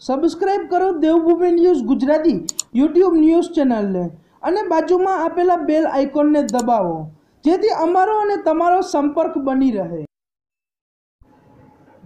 Subscribe કરો Devbhoomi news Gujarati YouTube news ચેનલને અને બાજુમાં આપેલા બેલ આઇકોનને દબાવો, જેથી અમારો અને તમારો સંપર્ક બની રહે.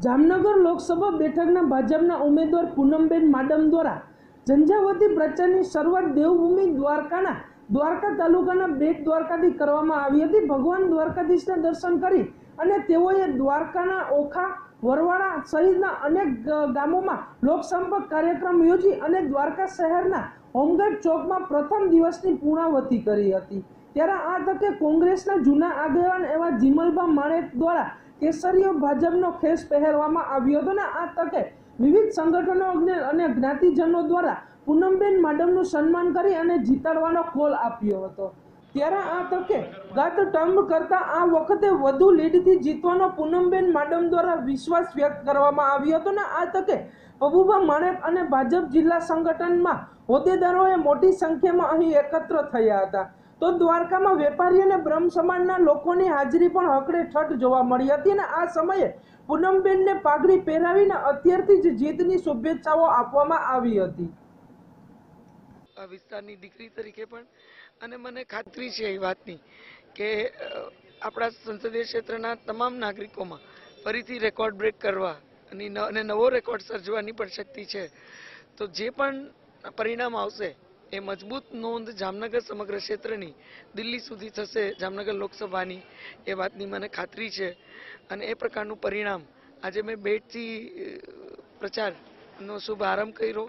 જામનગર લોકસભા બેઠકના ભાજપના ઉમેદવાર પૂનમબેન માડમ દ્વારા ઝંઝાવતી પ્રચારની શરૂઆત દેવભૂમિ દ્વારકાના દ્વારકા તાલુકાના બેટ દ્વારકાથી કરવામાં આવી હતી. ભગવાન દ્વારકાધીશના દર્શન કરી અને તેઓએ દ્વારકાના ઓખા વરવાડા સહિતના અનેક ગામોમાં લોકસંપર્ક કાર્યક્રમ યોજી અને દ્વારકા શહેરના હોમગેટ ચોકમાં પ્રથમ દિવસની પૂર્ણાવતી કરી હતી. ત્યારે આ તકે કોંગ્રેસના જૂના આગેવાન એવા જીમલભા માણેક દ્વારા કેસરીઓ ભાજપનો ખેસ પહેરવામાં આવ્યો હતો અને આ તકે વિવિધ સંગઠનો અને જ્ઞાતિજનો દ્વારા પૂનમબેન માડમનું સન્માન કરી અને જીતાડવાનો કોલ આપ્યો હતો. ત્યારે આ તકે ગત ટર્મ કરતા આ વખતે વધુ લીડથી જીતવાનો પૂનમબેન માડમ દ્વારા વિશ્વાસ વ્યક્ત કરવામાં આવ્યો હતો ને આ તકે પબુભા માણેક અને ભાજપ જિલ્લા સંગઠનમાં હોદ્દેદારોએ મોટી સંખ્યામાં અહીં એકત્ર થયા હતા. તો દ્વારકામાં વેપારી અને બ્રહ્મ સમાજના લોકોની હાજરી પણ હકડે ઠઠ જોવા મળી હતી અને આ સમયે પૂનમબેનને પાઘડી પહેરાવીને અત્યારથી જ જીતની શુભેચ્છાઓ આપવામાં આવી હતી. આ વિસ્તારની દીકરી તરીકે પણ. અને મને ખાતરી છે એ વાતની કે આપણા સંસદીય ક્ષેત્રના તમામ નાગરિકોમાં ફરીથી રેકોર્ડ બ્રેક કરવા અને નવો રેકોર્ડ સર્જવાની પણ શક્તિ છે. તો જે પણ પરિણામ આવશે એ મજબૂત નોંધ જામનગર સમગ્ર ક્ષેત્રની દિલ્હી સુધી થશે, જામનગર લોકસભાની એ વાતની મને ખાતરી છે. અને એ પ્રકારનું પરિણામ આજે મેં બેટથી પ્રચારનો શુભ આરંભ કર્યો.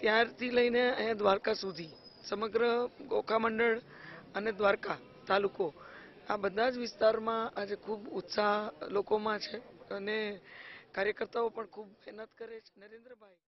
ત્યારથી લઈને અહીંયા દ્વારકા સુધી, સમગ્ર ગોખા મંડળ અને દ્વારકા તાલુકો, આ બધા જ વિસ્તારમાં આજે ખૂબ ઉત્સાહ લોકોમાં છે અને કાર્યકર્તાઓ પણ ખૂબ મહેનત કરે છે. નરેન્દ્રભાઈ.